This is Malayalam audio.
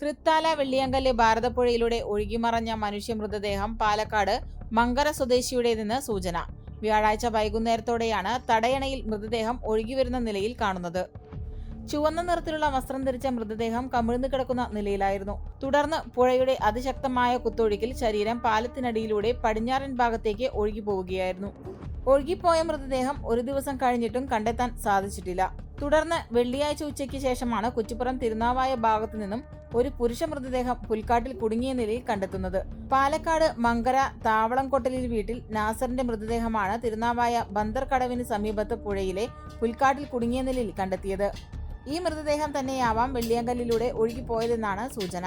തൃത്താല വെള്ളിയങ്കല്ല് ഭാരതപ്പുഴയിലൂടെ ഒഴുകിമറഞ്ഞ മനുഷ്യ മൃതദേഹം പാലക്കാട് മങ്കര സ്വദേശിയുടേതെന്ന് സൂചന. വ്യാഴാഴ്ച വൈകുന്നേരത്തോടെയാണ് തടയണയിൽ മൃതദേഹം ഒഴുകിവരുന്ന നിലയിൽ കാണുന്നത്. ചുവന്ന നിറത്തിലുള്ള വസ്ത്രം ധരിച്ച മൃതദേഹം കമിഴ്ന്നു കിടക്കുന്ന നിലയിലായിരുന്നു. തുടർന്ന് പുഴയുടെ അതിശക്തമായ കുത്തൊഴുക്കിൽ ശരീരം പാലത്തിനടിയിലൂടെ പടിഞ്ഞാറൻ ഭാഗത്തേക്ക് ഒഴുകി പോവുകയായിരുന്നു ഒഴുകിപ്പോയ മൃതദേഹം ഒരു ദിവസം കഴിഞ്ഞിട്ടും കണ്ടെത്താൻ സാധിച്ചിട്ടില്ല. തുടർന്ന് വെള്ളിയാഴ്ച ഉച്ചയ്ക്ക് ശേഷമാണ് കുച്ചിപ്പുറം തിരുനാവായ ഭാഗത്തു നിന്നും ഒരു പുരുഷ മൃതദേഹം പുൽക്കാട്ടിൽ കുടുങ്ങിയ നിലയിൽ കണ്ടെത്തുന്നത്. പാലക്കാട് മങ്കര താവളംകൊട്ടലിൽ വീട്ടിൽ നാസറിന്റെ മൃതദേഹമാണ് തിരുനാവായ ബന്ദർ കടവിന് സമീപത്ത് പുഴയിലെ പുൽക്കാട്ടിൽ കുടുങ്ങിയ നിലയിൽ കണ്ടെത്തിയത്. ഈ മൃതദേഹം തന്നെയാവാം വെള്ളിയങ്കല്ലിലൂടെ ഒഴുകിപ്പോയതെന്നാണ് സൂചന.